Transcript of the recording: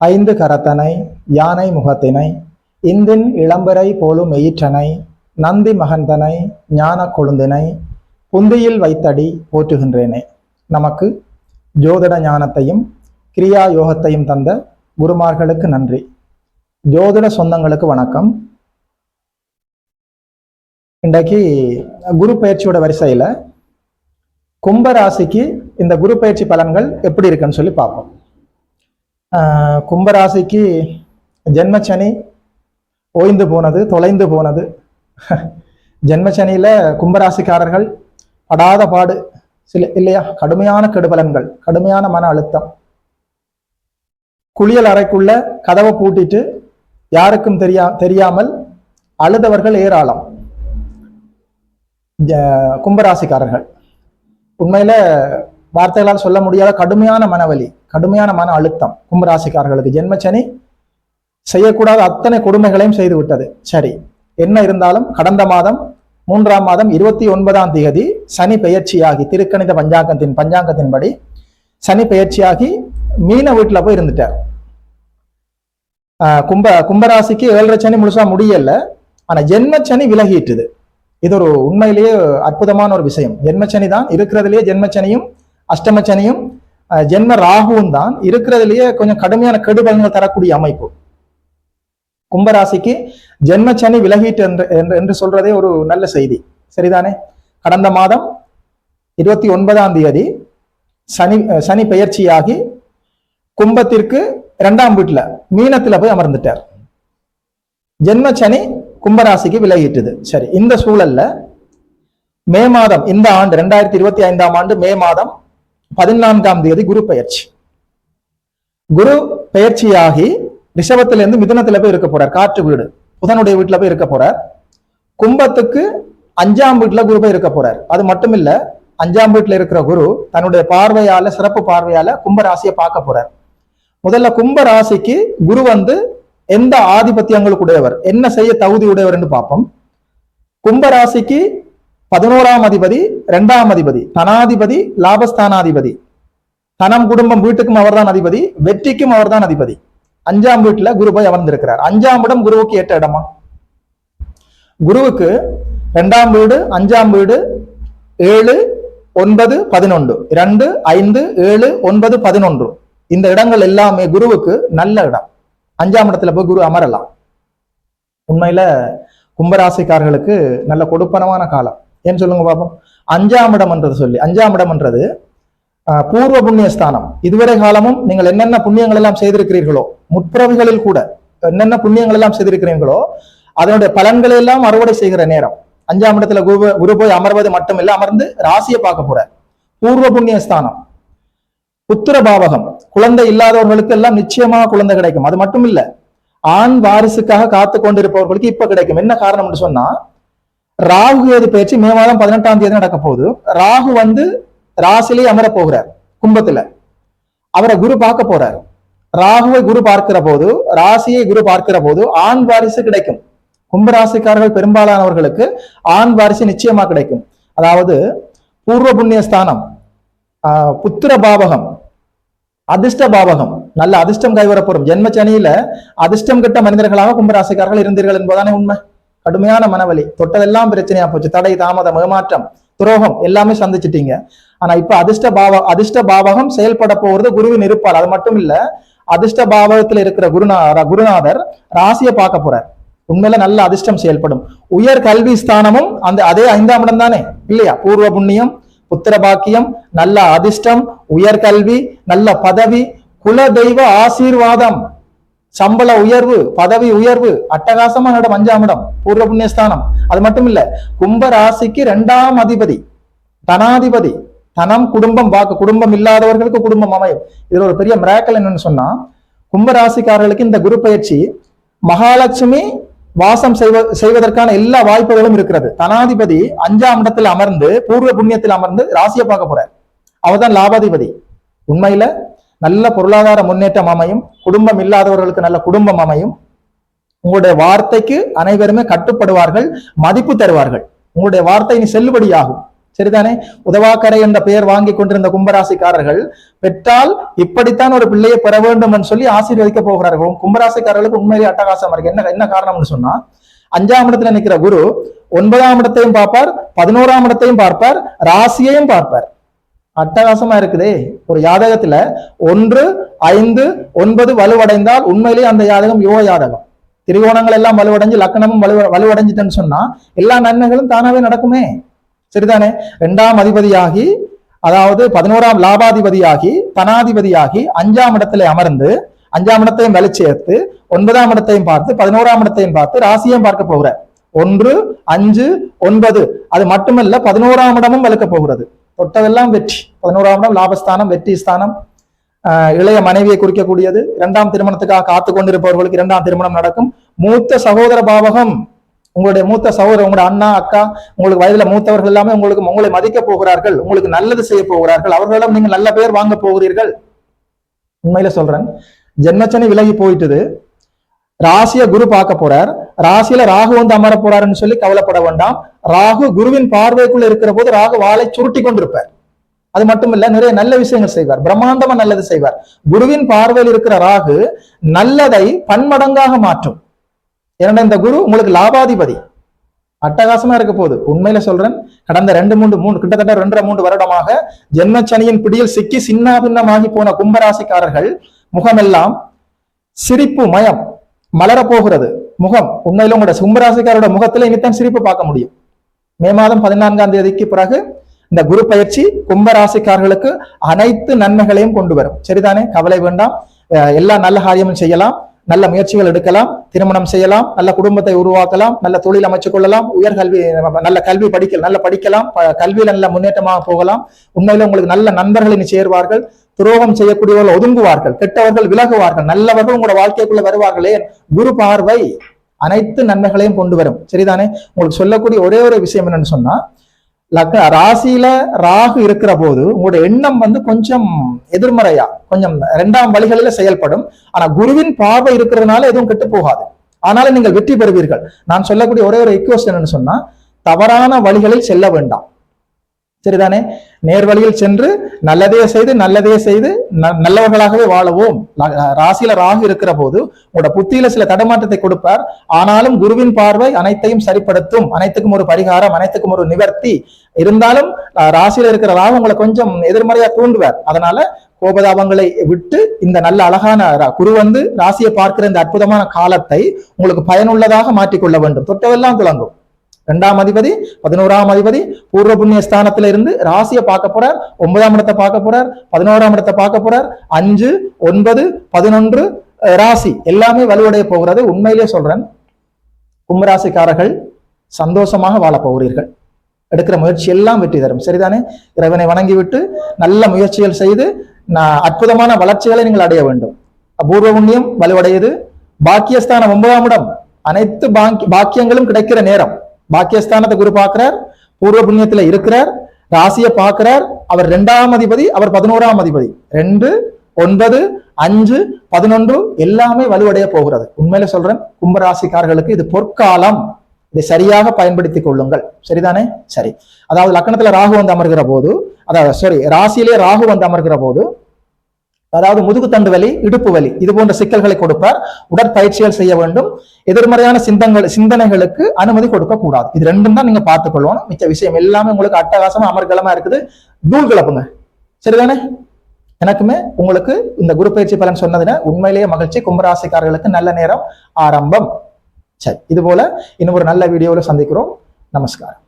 ஐந்து கரத்தனை யானை முகத்தினை இந்தின் இளம்பரை போலும் எயிற்றனை நந்தி மகந்தனை ஞான கொழுந்தினை புந்தியில் வைத்தடி போற்றுகின்றேனே. நமக்கு ஜோதிட ஞானத்தையும் கிரியா யோகத்தையும் தந்த குருமார்களுக்கு நன்றி. ஜோதிட சொந்தங்களுக்கு வணக்கம். இன்றைக்கு குரு பயிற்சியோட வரிசையில் கும்பராசிக்கு இந்த குரு பயிற்சி பலன்கள் எப்படி இருக்குன்னு சொல்லி பார்ப்போம். கும்பராசிக்கு ஜென்மச்சனி ஓய்ந்து போனது தொலைந்து போனது. ஜென்மச்சனியில் கும்பராசிக்காரர்கள் படாத பாடு சில இல்லையா? கடுமையான கெடுபலன்கள் கடுமையான மன அழுத்தம். குளியல் அறைக்குள்ள கதவை பூட்டிட்டு யாருக்கும் தெரியா தெரியாமல் அழுதவர்கள் ஏராளம். கும்பராசிக்காரர்கள். உண்மையில வார்த்தைகளால் சொல்ல முடியாத கடுமையான மனவலி கடுமையான மன அழுத்தம் கும்பராசிக்காரர்களுக்கு. ஜென்மச்சனி செய்யக்கூடாத அத்தனை கொடுமைகளையும் செய்து விட்டது சரி என்ன இருந்தாலும் கடந்த மாதம் மூன்றாம் மாதம் இருபத்தி ஒன்பதாம் தேதி சனி பெயர்ச்சியாகி திருக்கணித பஞ்சாங்கத்தின் பஞ்சாங்கத்தின்படி சனி பெயர்ச்சியாகி மீன வீட்டில் போய் இருந்துட்டார். ஆஹ் கும்ப கும்பராசிக்கு ஏழரை சனி முழுசா முடியல. ஆனா ஜென்மச்சனி விலகிட்டுது. இது ஒரு உண்மையிலேயே அற்புதமான ஒரு விஷயம். ஜென்மச்சனி தான் இருக்கிறதுலேயே ஜென்மச்சனியும் அஷ்டமச்சனியும் ஜென்ம ராகுவும் தான். இருக்கிறதுலயே கொஞ்சம் கடுமையான கெடுபலன்கள் தரக்கூடிய அமைப்பு. கும்பராசிக்கு ஜென்மச்சனி விலகிட்டு என்று என்று- என்று சொல்றதே ஒரு நல்ல செய்தி. சரிதானே? கடந்த மாதம் இருபத்தி ஒன்பதாம் தேதி சனி சனி பெயர்ச்சியாகி கும்பத்திற்கு இரண்டாம் வீட்டுல மீனத்துல போய் அமர்ந்துட்டார். ஜென்மச்சனி கும்பராசிக்கு விலகிட்டுது. சரி இந்த சூழல்ல மே மாதம் இந்த ஆண்டு ரெண்டாயிரத்தி இருபத்தி ஐந்தாம் ஆண்டு மே மாதம் பதினான்காம் தேதி குரு பயிற்சி. குரு பயிற்சியாகி ரிஷபத்திலிருந்து இருந்து போய் இருக்க போறார். காற்று வீடு. புதனுடைய வீட்டுல போய் இருக்க போறார். கும்பத்துக்கு அஞ்சாம் வீட்டுல குரு போய் இருக்க போறார். அது மட்டும் இல்ல அஞ்சாம் வீட்டுல இருக்கிற குரு தன்னுடைய பார்வையால சிறப்பு பார்வையால கும்ப ராசியை பார்க்க போறார். முதல்ல கும்ப ராசிக்கு குரு வந்து எந்த ஆதிபத்தியங்களுக்கு உடையவர் என்ன செய்ய தகுதி உடையவர் என்று பார்ப்போம் கும்பராசிக்கு பதினோராம் அதிபதி இரண்டாம் அதிபதி தனாதிபதி லாபஸ்தானாதிபதி. தனம் குடும்பம் வீட்டுக்கும் அவர்தான் அதிபதி வெற்றிக்கும் அவர்தான் அதிபதி. அஞ்சாம் வீட்டுல குரு போய் அமர்ந்திருக்கிறார். அஞ்சாம் இடம் குருவுக்கு ஏற்ற இடமா? குருவுக்கு ரெண்டாம் வீடு அஞ்சாம் வீடு ஏழு ஒன்பது பதினொன்று. இரண்டு ஐந்து ஏழு ஒன்பது பதினொன்று. இந்த இடங்கள் எல்லாமே குருவுக்கு நல்ல இடம். அஞ்சாம் இடத்துல போய் குரு அமரலாம். உண்மையில கும்பராசிக்காரர்களுக்கு நல்ல கொடுப்பனமான காலம். ஏன்னு சொல்லுங்க பாப்போம்? அஞ்சாம் இடம்ன்றது சொல்லி. அஞ்சாம் இடம்ன்றது ஆஹ், பூர்வ புண்ணிய ஸ்தானம் இதுவரை காலமும் நீங்கள் என்னென்ன புண்ணியங்கள் எல்லாம் செய்திருக்கிறீர்களோ முற்பிறவிகளில் கூட என்னென்ன புண்ணியங்கள் எல்லாம் செய்திருக்கிறீர்களோ அதனுடைய பலன்களை எல்லாம் அறுவடை செய்கிற நேரம். அஞ்சாம் இடத்துல குரு குரு போய் அமர்வது மட்டுமில்லை அமர்ந்து ராசியை பார்க்க போற பூர்வ புண்ணிய ஸ்தானம் புத்திர பாவகம். குழந்தை இல்லாதவர்களுக்கு எல்லாம் நிச்சயமாக குழந்தை கிடைக்கும். அது மட்டும் இல்ல ஆண் வாரிசுக்காக காத்து கொண்டிருப்பவர்களுக்கு இப்ப கிடைக்கும். என்ன காரணம்னு சொன்னா ராகு ஏது பயிற்சி மே மாதம் பதினெட்டாம் தேதி நடக்க போகுது. ராகு வந்து ராசிலே அமர போகிறார் கும்பத்துல. அவரை குரு பார்க்க போறார். ராகுவை குரு பார்க்கிற போது ராசியை குரு பார்க்கிற போது ஆண் வாரிசு கிடைக்கும். கும்பராசிக்காரர்கள் பெரும்பாலானவர்களுக்கு ஆண் வாரிசு நிச்சயமா கிடைக்கும். அதாவது பூர்வ புண்ணிய ஸ்தானம் ஆஹ் புத்திர பாவகம் அதிர்ஷ்ட பாவகம் நல்ல அதிர்ஷ்டம் கைவரப்படும். ஜென்மச்சனியில அதிர்ஷ்டம் கெட்ட மனிதர்களாக கும்பராசிக்காரர்கள் இருந்தீர்கள் என்பதானே உண்மை? கடுமையான மனவலி தொட்டதெல்லாம் பிரச்சனையா போச்சு. தடை தாமதம் ஏமாற்றம் துரோகம் எல்லாமே சந்திச்சிட்டீங்க. ஆனா இப்ப அதிர்ஷ்ட பாவ அதிர்ஷ்ட பாவகம் செயல்பட போறது குருவின் இருப்பால். அது மட்டும் இல்ல அதிர்ஷ்ட பாவகத்துல இருக்கிற குருநா குருநாதர் ராசியை பார்க்க போறார். உண்மையில நல்ல அதிர்ஷ்டம் செயல்படும். உயர் கல்வி ஸ்தானமும் அந்த அதே ஐந்தாம் இடம் தானே இல்லையா? பூர்வ புண்ணியம் புத்திர பாக்கியம் நல்ல அதிர்ஷ்டம் உயர்கல்வி நல்ல பதவி குல தெய்வ ஆசீர்வாதம். சம்பள உயர்வு பதவி உயர்வு அட்டகாசமான இடம் அஞ்சாம் இடம் பூர்வ புண்ணியஸ்தானம். அது மட்டும் இல்ல கும்ப ராசிக்கு இரண்டாம் அதிபதி தனாதிபதி தனம் குடும்பம் வாக்கு குடும்பம் இல்லாதவர்களுக்கு குடும்பம் அமையும். இதுல ஒரு பெரிய மிராக்கல் என்னன்னு சொன்னா கும்ப ராசிக்காரர்களுக்கு இந்த குரு பயிற்சி மகாலட்சுமி வாசம் செய்வ செய்வதற்கான எல்லா வாய்ப்புகளும் இருக்கிறது. தனாதிபதி அஞ்சாம் இடத்தில் அமர்ந்து பூர்வ புண்ணியத்தில் அமர்ந்து ராசியை பார்க்க போறார். அவர்தான் லாபாதிபதி. உண்மையில நல்ல பொருளாதார முன்னேற்றம் அமையும் குடும்பம் இல்லாதவர்களுக்கு நல்ல குடும்பம் அமையும் உங்களுடைய வார்த்தைக்கு அனைவருமே கட்டுப்படுவார்கள் மதிப்பு தருவார்கள். உங்களுடைய வார்த்தை இனி செல்லுபடியாகும். சரிதானே? உதவாக்கரை என்ற பெயர் வாங்கி கொண்டிருந்த கும்பராசிக்காரர்கள் பெற்றால் இப்படித்தான் ஒரு பிள்ளையை பெற வேண்டும் என்று சொல்லி ஆசீர்வதிக்க போகிறார்கள். கும்பராசிக்காரர்களுக்கு உண்மையிலேயே அட்டகாசமா இருக்கு. என்ன என்ன காரணம்னு சொன்னா அஞ்சாம் இடத்துல நிற்கிற குரு ஒன்பதாம் இடத்தையும் பார்ப்பார் பதினோராம் இடத்தையும் பார்ப்பார் ராசியையும் பார்ப்பார். அட்டகாசமா இருக்குதே. ஒரு யாதகத்துல ஒன்று ஐந்து ஒன்பது வலுவடைந்தால் உண்மையிலேயே அந்த யாதகம் யுவ யாதகம் திரிகோணங்கள் எல்லாம் வலுவடைஞ்சு லக்கணமும் வலு வலுவடைஞ்சிட்டேன்னு சொன்னா எல்லா நன்மைகளும் தானாவே நடக்குமே. சரிதானே? இரண்டாம் அதிபதியாகி அதாவது பதினோராம் லாபாதிபதியாகி தனாதிபதியாகி அஞ்சாம் இடத்துல அமர்ந்து அஞ்சாம் இடத்தையும் வலி சேர்த்து ஒன்பதாம் இடத்தையும் பார்த்து பதினோராம் இடத்தையும் பார்த்து ராசியையும் பார்க்க போகிறார். ஒன்று அஞ்சு ஒன்பது. அது மட்டுமல்ல பதினோராம் இடமும் வலுக்க போகிறது. தொட்டதெல்லாம் வெற்றி. பதினோராம் இடம் லாபஸ்தானம் வெற்றி ஸ்தானம். இளைய மனைவியை குறிக்கக்கூடியது. இரண்டாம் திருமணத்துக்காக காத்து கொண்டிருப்பவர்களுக்கு இரண்டாம் திருமணம் நடக்கும். மூத்த சகோதர பாவகம். உங்களுடைய மூத்த சகோதரர் உங்களுடைய அண்ணா அக்கா உங்களுக்கு வயதுல மூத்தவர்கள் எல்லாமே உங்களுக்கு உங்களை மதிக்க போகிறார்கள். உங்களுக்கு நல்லது செய்ய போகிறார்கள். அவர்களிடம் நீங்க நல்ல பேர் வாங்க போகிறீர்கள். உண்மையில சொல்றேன். ஜென்மச்சனி விலகி போயிட்டுது. ராசிய குரு பார்க்க போறார். ராசியில ராகு வந்து அமர போறாருன்னு சொல்லி கவலைப்பட வேண்டாம். ராகு குருவின் பார்வைக்குள்ள இருக்கிற போது ராகு வாளை சுருட்டி கொண்டிருப்பார். அது மட்டும் இல்ல நிறைய நல்ல விஷயங்கள் செய்வார். பிரம்மாண்டமா நல்லது செய்வார். குருவின் பார்வையில் இருக்கிற ராகு நல்லதை பன்மடங்காக மாற்றும். ஏன்னா இந்த குரு உங்களுக்கு லாபாதிபதி. அட்டகாசமா இருக்க போகுது. உண்மையில சொல்றேன். கடந்த ரெண்டு மூன்று மூணு கிட்டத்தட்ட ரெண்டரை மூன்று வருடமாக ஜென்மச்சனியின் பிடியில் சிக்கி சின்னாபின்னமாகி போன கும்பராசிக்காரர்கள் முகமெல்லாம் சிரிப்பு மயம் மலரப் போகிறது. முகம் உண்மையில உங்களோட கும்பராசிக்காரோட முகத்துல இனித்தான் சிரிப்பு பார்க்க முடியும். மே மாதம் பதினான்காம் தேதிக்கு பிறகு இந்த குரு பயிற்சி கும்பராசிக்காரர்களுக்கு அனைத்து நன்மைகளையும் கொண்டு வரும். சரிதானே? கவலை வேண்டாம். எல்லா நல்ல காரியமும் செய்யலாம். நல்ல முயற்சிகள் எடுக்கலாம். திருமணம் செய்யலாம். நல்ல குடும்பத்தை உருவாக்கலாம். நல்ல தொழில் அமைச்சுக் கொள்ளலாம். உயர்கல்வி நல்ல கல்வி படிக்க நல்ல படிக்கலாம். கல்வியில நல்ல முன்னேற்றமாக போகலாம். உண்மையில உங்களுக்கு நல்ல நண்பர்கள் இனி துரோகம் செய்யக்கூடியவர்கள் ஒதுங்குவார்கள். கெட்டவர்கள் விலகுவார்கள். நல்லவர்கள் உங்களோட வாழ்க்கைக்குள்ள வருவார்களே. குரு பார்வை. அனைத்து நன்மைகளையும் கொண்டு வரும். சரிதானே? உங்களுக்கு சொல்லக்கூடிய ஒரே ஒரு விஷயம் என்னன்னு சொன்னா லக்க ராசியில ராகு இருக்கிற போது உங்களுடைய எண்ணம் வந்து கொஞ்சம் எதிர்மறையா கொஞ்சம் இரண்டாம் வழிகளில செயல்படும். ஆனா குருவின் பார்வை இருக்கிறதுனால எதுவும் கெட்டு போகாது. ஆனாலும் நீங்கள் வெற்றி பெறுவீர்கள். நான் சொல்லக்கூடிய ஒரே ஒரு ரிக்வஸ்ட் என்னன்னு சொன்னா தவறான வழிகளில் செல்ல வேண்டாம். சரிதானே? நேர்வழியில் சென்று நல்லதே செய்து நல்லதே செய்து நல்லவர்களாகவே வாழவும். ராசியில ராகு இருக்கிற போது உங்களோட புத்தியில சில தடுமாற்றத்தை கொடுப்பார். ஆனாலும் குருவின் பார்வை அனைத்தையும் சரிப்படுத்தும். அனைத்துக்கும் ஒரு பரிகாரம் அனைத்துக்கும் ஒரு நிவர்த்தி. இருந்தாலும் ராசியில இருக்கிற ராகு உங்களை கொஞ்சம் எதிர்மறையா தூண்டுவார். அதனால கோபதாபங்களை விட்டு இந்த நல்ல அழகான குரு வந்து ராசியை பார்க்கிற இந்த அற்புதமான காலத்தை உங்களுக்கு பயனுள்ளதாக மாற்றிக்கொள்ள வேண்டும். தொட்டவெல்லாம் துளங்கும். ரெண்டாம் அதிபதி பதினோராம் அதிபதி பூர்வ புண்ணிய ஸ்தானத்துல இருந்து ராசியை பார்க்க போறார் ஒன்பதாம் இடத்தை பார்க்க போறார் பதினோராம் இடத்தை பார்க்க போறார் அஞ்சு ஒன்பது பதினொன்று ராசி எல்லாமே வலுவடைய போகிறது உண்மையிலே சொல்றேன் கும்பராசிக்காரர்கள் சந்தோஷமாக வாழப் போகிறீர்கள் எடுக்கிற முயற்சி எல்லாம் வெற்றி தரும் சரிதானே இறைவனை வணங்கிவிட்டு நல்ல முயற்சிகள் செய்து நான் அற்புதமான வளர்ச்சிகளை நீங்கள் அடைய வேண்டும் அபூர்வ புண்ணியம் வலுவடையுது பாக்கியஸ்தானம் ஒன்பதாம் இடம் அனைத்து பாக்கியங்களும் கிடைக்கிற நேரம் பாக்கியஸ்தானத்தை குரு பார்க்கிறார் பூர்வ புண்ணியத்துல இருக்கிறார் ராசியை பார்க்கிறார். அவர் ரெண்டாம் அதிபதி அவர் பதினோராம் அதிபதி. ரெண்டு ஒன்பது அஞ்சு பதினொன்று எல்லாமே வலுவடைய போகிறது. உண்மையில சொல்றேன் கும்பராசிக்காரர்களுக்கு இது பொற்காலம். இதை சரியாக பயன்படுத்திக் கொள்ளுங்கள். சரிதானே? சரி. அதாவது லக்கணத்துல ராகு வந்து அமர்கிற போது அதாவது சாரி ராசியிலே ராகு வந்து அமர்கிற போது அதாவது முதுகுத்தண்டு வலி இடுப்பு வலி இது போன்ற சிக்கல்களை கொடுப்பார். உடற்பயிற்சிகள் செய்ய வேண்டும். எதிர்மறையான சிந்தங்கள் சிந்தனைகளுக்கு அனுமதி கொடுக்க கூடாது இது ரெண்டும் தான் நீங்க பார்த்துக் கொள்ளணும் மிச்ச விஷயம் எல்லாமே உங்களுக்கு அட்டகாசமா அமர்கலமா இருக்குது. தூள் கிளப்புங்க. சரிதானே? எனக்குமே உங்களுக்கு இந்த குரு பயிற்சி பலன் சொன்னதுல உண்மையிலேயே மகிழ்ச்சி. கும்பராசிக்காரர்களுக்கு நல்ல நேரம் ஆரம்பம். சரி இது போல இன்னும் ஒரு நல்ல வீடியோவில் சந்திக்கிறோம். நமஸ்காரம்.